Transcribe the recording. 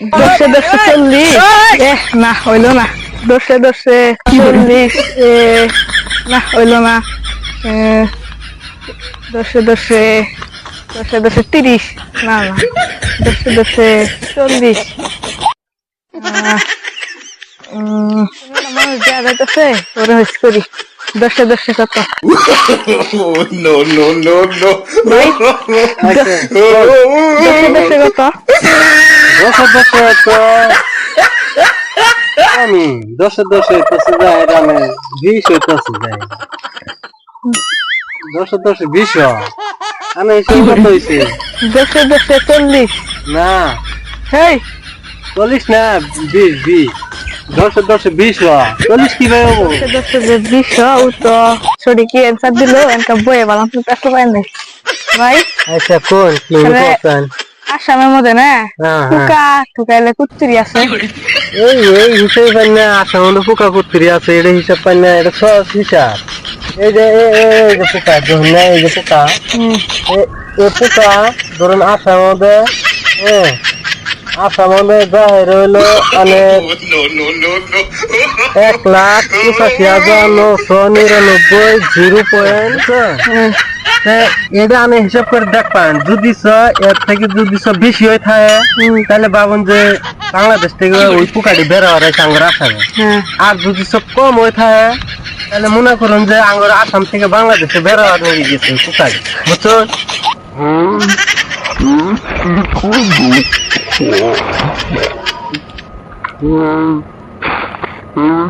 দশে দশে চল্লিশ না হইল না দশে দশে চল্লিশ না হইল না দশে দশে দশে দশে তিরিশ না না দশে দশে চল্লিশ মানুষ দেওয়া যাইতেছে ওরা হইস করি দশে দশে কত Oh, no, no, no. দশে দশে কত দশে দশে তো আমি দশে দশে হইতেছে যায় রামে বিশ হইতেছে যায় দশে দশে বিশ আমি হিসেবে কত হয়েছে দশে দশে চল্লিশ না হেই চল্লিশ না বিশ বিশ দশে দশে বিশ চল্লিশ কি ভাই হব দশে দশে বিশ ও তো সরি কি অ্যান্সার দিল এনকা বইয়ে পেট্রো পাই নাই ভাই আচ্ছা কোন? কি বলছেন আসামের মধ্যে না? হ্যাঁ, হ্যাঁ। টুকা টুকাইলে কুত্তুরি আছে। এই এই হিসেব পাই না আসাম মধ্যে পোকা কুত্তিরি আছে এটা হিসাব পাই না এটা সহজ হিসাব। এই যে এই এই- এই যে পোকা ধরুন না এই যে পোকা। হুম, এ- এ পোকা ধরুন আসাম মধ্যে হ্যাঁ আসাম মধ্যে বাহির হইল অনেক no. এক লাখ পঁচাশি হাজার নশো নিরানব্বই জিরো পয়েন্ট হুম, এটা আমি হিসাব করে দেখবেন যদি স এর থেকে যদি বেশি হয়ে থাকে তাহলে ভাবুন যে বাংলাদেশ থেকে ওই পোকাটি বেরো হয় আঙ্গুর আসামে হ্যাঁ। আর যদি সব কম হয়ে থাকে তাহলে মনে করুন যে আঙ্গুর আসাম থেকে বাংলাদেশে বেরো হয়ে গেছে পোকাটি। বুঝছ? হুম হুম।